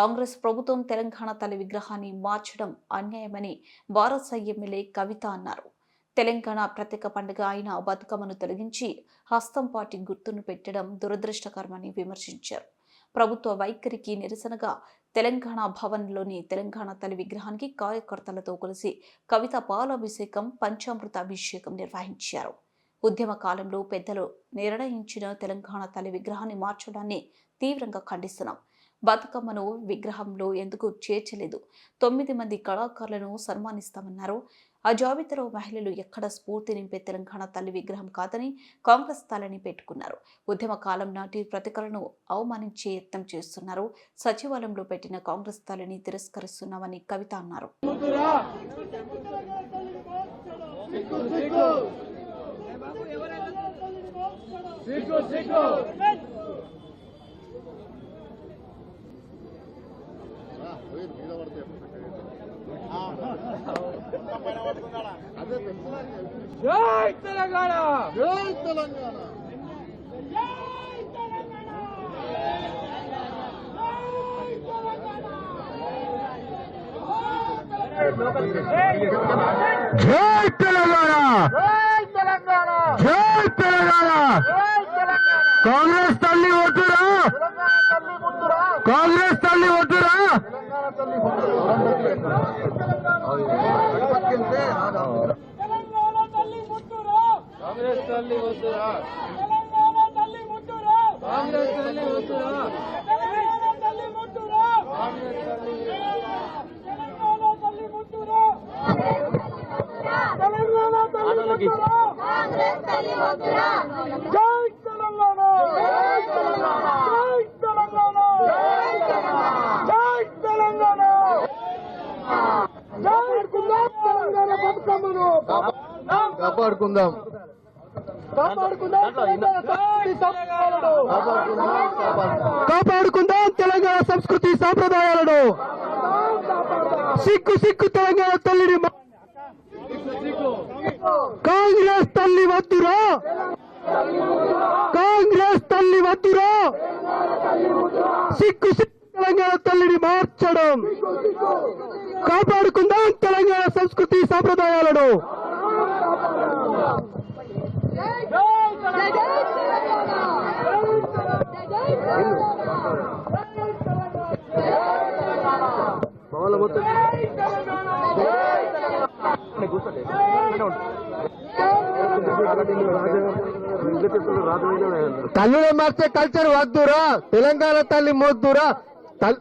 కాంగ్రెస్ ప్రభుత్వం తెలంగాణ తల్లి విగ్రహాన్ని మార్చడం అన్యాయమని భారత్ ఎమ్మెల్యే కవిత అన్నారు. తెలంగాణ ప్రత్యేక పండుగ అయిన బతుకమ్మను తొలగించి హస్తం పార్టీ గుర్తును పెట్టడం దురదృష్టకరమని విమర్శించారు. ప్రభుత్వ వైఖరికి నిరసనగా తెలంగాణ భవన్లోని తెలంగాణ తల్లి విగ్రహానికి కార్యకర్తలతో కలిసి కవిత పాలాభిషేకం పంచామృత అభిషేకం నిర్వహించారు. ఉద్యమ కాలంలో పెద్దలు నిర్ణయించిన తెలంగాణ తల్లి విగ్రహాన్ని మార్చడాన్ని తీవ్రంగా ఖండిస్తున్నాం. బతుకమ్మను విగ్రహంలో ఎందుకు చేర్చలేదు? తొమ్మిది మంది కళాకారులను సన్మానిస్తామన్నారు. ఆ జాబితాలో మహిళలు ఎక్కడ స్ఫూర్తి నింపే తెలంగాణ తల్లి విగ్రహం కాదని కాంగ్రెస్ తలని పెట్టుకున్నారు. ఉద్యమ కాలం నాటి ప్రతికలను అవమానించే యత్నం చేస్తున్నారు. సచివాలయంలో పెట్టిన కాంగ్రెస్ తలని తిరస్కరిస్తున్నామని కవిత అన్నారు. సిగ్గు సిగ్గు. జై తెలంగాణ! జై తెలంగాణ! జై తెలంగాణ! జై తెలంగాణ! జై తెలంగాణ జై తెలంగాణ కాంగ్రెస్ తల్లి ముద్దురా కాంగ్రెస్ తల్లి వద్దురా తెలంగాణ తల్లి ముద్దురా తెలంగాణ తల్లి ముద్దురా కాంగ్రెస్ తల్లి వద్దురా తెలంగాణ తల్లి ముద్దురా కాంగ్రెస్ తల్లి వద్దురా తెలంగాణ తల్లి జై తెలంగాణ. జై తెలంగాణ. జై తెలంగాణ. జై తెలంగాణ. జై తెలంగాణ. బతుకమ్మను కాపాడుకుందాం. కాపాడుకుందాం తెలంగాణ సంస్కృతి కాపాడుకుందాం తెలంగాణ సంస్కృతి సాంప్రదాయాలను. సిక్కు సిక్కు తెలంగాణ తల్లిని కాంగ్రెస్ తల్లి వద్దురా. కాంగ్రెస్ తల్లి వద్దురా. సిక్కు సిక్కు తెలంగాణ తల్లిని మార్చడం. కాపాడుకుందాం తెలంగాణ సంస్కృతి సాంప్రదాయాలను. తల్లిని మార్చే కల్చర్ వద్దురా. తెలంగాణ తల్లి మోద్దురా. తల్లి